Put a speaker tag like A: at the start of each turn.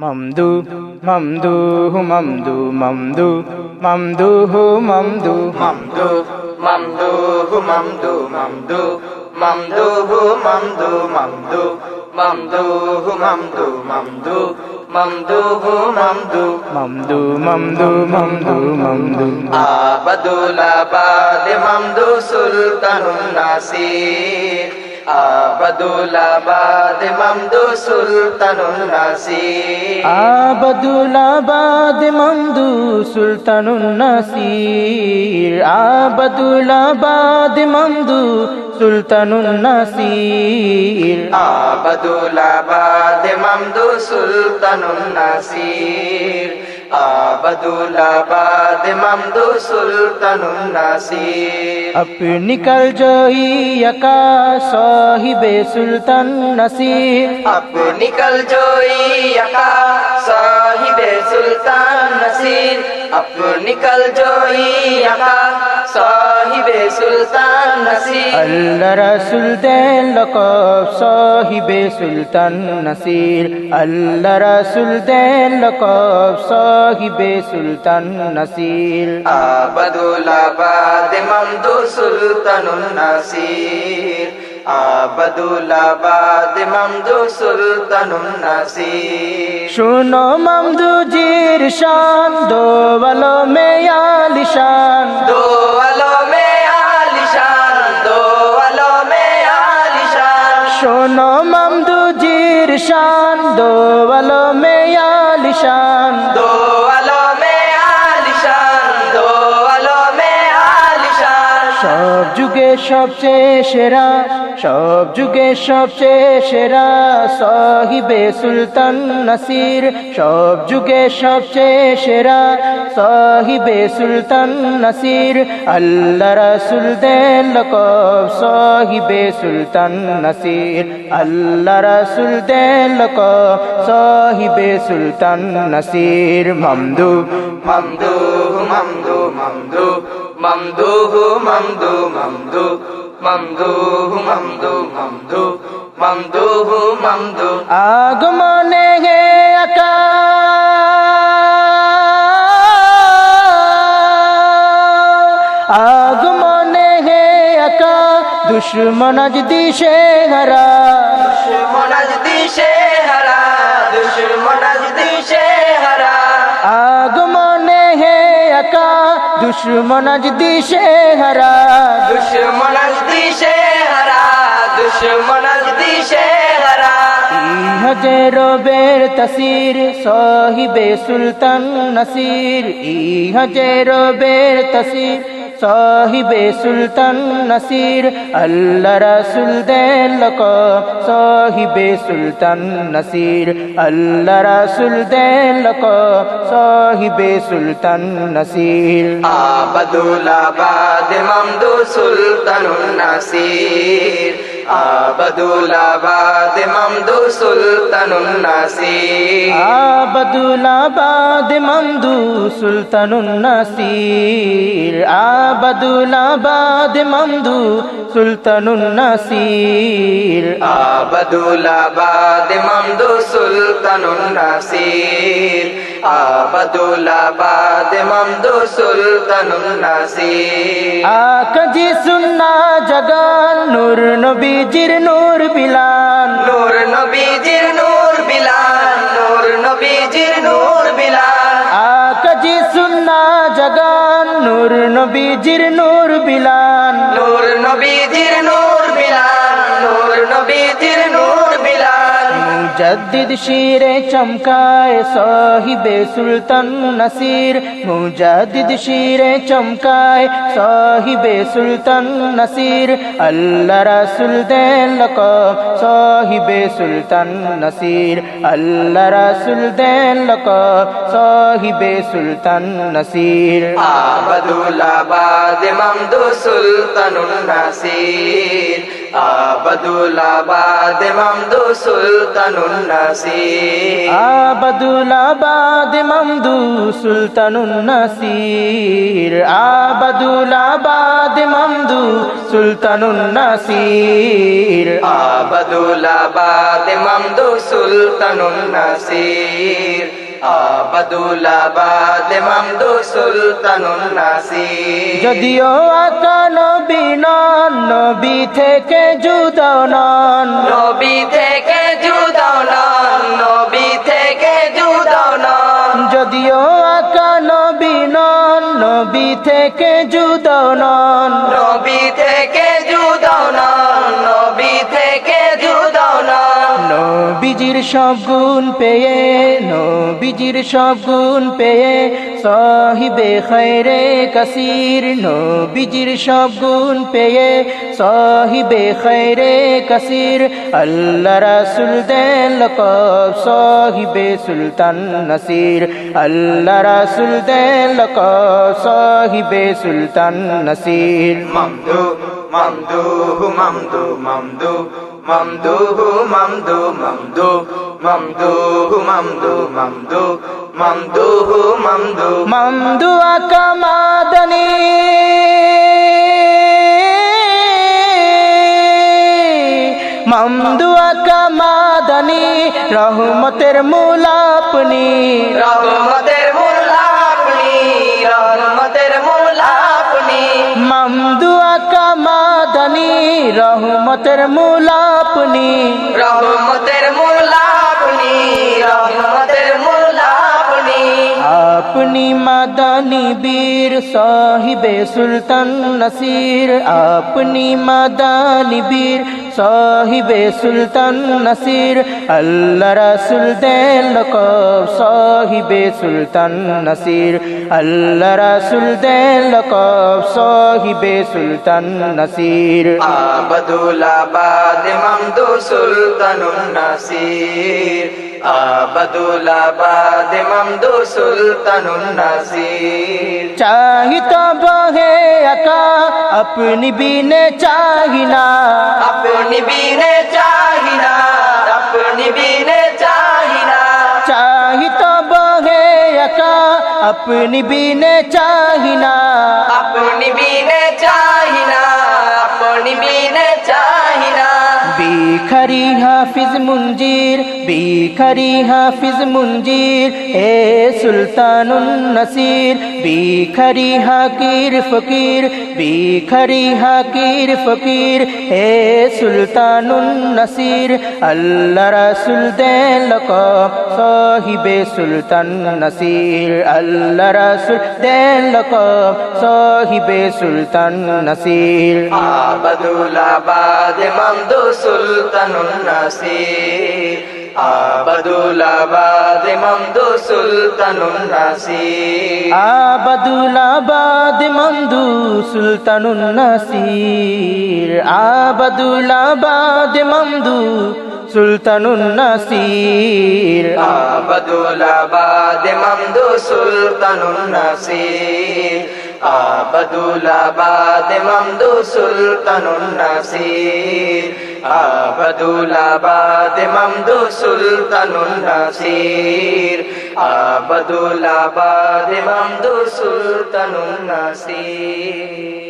A: মমদু মমদু মমদু মমদু মমদু মমদু
B: mamdu mamdu mamdu mamdu mamdu mamdu mamdu mamdu mamdu mamdu mamdu mamdu
A: মমদু মমদু মমদু মমদু
B: abadul abad mamdu sultanun nasir আবদুলাবাদ মামদু সুলতানুল নাসি।
A: আবদুলাবাদ মামদু সুলতানুল নাসি। আবদুলাবাদ মামদু সুলতানুল নাসির
B: আবদুলাবাদ মামদু সুলতানুল নাসির। আবদুলাবাদ মামদু সুলতানুন নাসির
A: अपनी कलजोई का साहिबे सुल्तान नसीर
B: अपनी कलजोई का साहिबे सुल्तान नसीर अपनी कलजोई का সাহিবে সুলতান নসির।
A: আল্লাহ রাসূল দেন লকব সাহিবে সুলতান নসির। আল্লাহ রাসূল দেন লকব সাহিবে সুলতান নসির।
B: আবাদুল আবাদ মামদু সুলতানুন নসির। আবাদুলাবাদ মামদু সুলতানুন
A: শুনো মামদু জির শান।
B: দো
A: বলো দোষ সবচেয়ে সেরা, সব যুগে সবচেয়ে সেরা সাহিবে সুলতান নাসির। সব যুগে সবচেয়ে সেরা সাহিবে সুলতান নাসির। আল্লাহ রাসুল দেন লকব সাহিবে সুলতান নাসির। আল্লাহ রাসুল দেন লকব সাহিবে সুলতান নাসির। মামদু,
B: মমদু মমদু মমদু। মমদুহু মমদু মমদু মমদুহু মমদু মমদু মমদুহু মমদু।
A: আগমনে হে আকা আগমনে হে আকা দুশ্মন দিশে হারা।
B: দুশ্মন দিশে হারা দুশ্মন দিশে হারা।
A: আগমনে হে আকা দুশ্মন আজ দিশে হারা।
B: দুশ্মন আজ দিশে হারা দুশ্মন আজ দিশে হারা।
A: হজের বের তসির সাহিবে সুলতান নসির। ই হজের বের তসির সাহিবে সুলতান নাসির, আল্লাহ রাসুল দেলক সাহিবে সুলতান নাসির, আল্লাহ রাসুল দেলক সাহিবে সুলতান নাসির।
B: আবাদুল আবাদ মামদু সুলতানুন নাসির। আবাদুল আবাদ মামদু সুলতানুন নাসির
A: আবদুলাবাদ মমদু সুলতানুন নাসির আবদুলাবাদ মমদু সুলতানুন নাসির
B: আবাদুল আবাদ মামদু সুলতানুন নাসির আবাদুল আবাদ মামদু সুলতানুন নাসির
A: আকাজি সুন্না জগান নূর নবীজির নূর বিলান
B: নূর নবীজির নূর বিলাল নূর নবীজির নূর বিলাল।
A: আকাজি সুন্না জগান নূর নবীজির নূর বিলান
B: নূর নবীজির নূর
A: মুজদ্দিদ শিরে চমকায় সাহিবে সুলতান নসির, মুজদ্দিদ শিরে চমকায় সাহিবে সুলতান নসির। আল্লাহ রাসুল দেন লকব, সাহিবে সুলতান নসির। আল্লাহ রাসুল দেন লকব, সাহিবে সুলতান নসির।
B: আবাদুল আবাদ মামদু সুলতানুন নাসির। আবদুলাবাদ মামদু সুলতানুন নাসির।
A: আবাদুলাবাদ মামদু সুলতানুন নাসির। আবাদুলাবাদ মামদু সুলতানুন নাসির।
B: আবদুলাবাদ মামদু সুলতানুন নাসির।
A: যদিও আকাল বিনন নবী থেকে জুদন
B: নবী থেকে জুদন নবী থেকে জুদন
A: যদিও আকাল বিনন নবী থেকে জুদন
B: নবী
A: নবীজির সব গুণ পেয়ে, নবীজির সব গুণ পেয়ে, সাহিবে খৈরে কাসির, নবীজির সব গুণ পেয়ে, সাহিবে খৈরে কাসির, আল্লাহ রাসুল দেন লকব, সাহিবে সুলতান নাসির, আল্লাহ রাসুল দেন লকব, সাহিবে সুলতান নাসির।
B: মামদু মামদু মামদু মামদু మమ్దుహు మమ్దు మమ్దు మమ్దుహు మమ్దు మమ్దు మమ్దుహు
A: మమ్దు మమ్దు అకమాదని. মমদু আকামাদানি রহমতের মুলাপনি
B: রহমতের
A: মুলাপনি মামদুয়া কামাদানি রহমতের মূলাপনি
B: রহমতের মূলাপনি রহমতের মূলাপনি আপনি
A: মাদানি বীর সাহিবে সুলতান নসির আপনি মাদানি বীর সাহিবে সুলতান নাসির, আল্লাহ রাসুল দেন লকব। সাহিবে সুলতান নাসির, আল্লাহ রাসুল দেন লকব। সাহিবে সুলতান নসির।
B: আবদুলাবাদ মামদু সুলতানুন নাসির। আবদুলাবাদ মামদু সুলতানুন নাসির।
A: চাহিত বহে আকা আপনি বিনে চাহিনা
B: আপনি বিনে চাহিনা আপনি বিনে চাহিনা
A: চাহিত বহে একা
B: আপনি বিনে চাহিনা
A: বিখারি হাফিজ মুঞ্জির বিখারি হাফিজ মুঞ্জির হে সুলতানুন নসির, বিখারি হাকির ফকির, বিখারি হাকির ফকির হে সুলতানুন নসির, আল্লাহ রাসুল দেন লকব, সাহিবে সুলতান নসির, আল্লাহ রাসুল দেন লকব, সাহিবে সুলতান নসির।
B: আবদুলাবাদ মামদু সুলতানুন নাসির আবদুলাবাদ মামদু সুলতানুন নাসির
A: আবাদুলাবাদ মন্দু সুলতানুন নাসির আবাদুলাবাদ মন্দু সুলতানুন নাসির
B: আবদুলাবাদ মামদু সুলতানুন নাসির আবদুলাবাদ মামদু সুলতানুন নাসির আবদুলাবাদ মামদু সুলতানুন নাসির। আবদুলাবাদ মামদু সুলতানুন নাসির।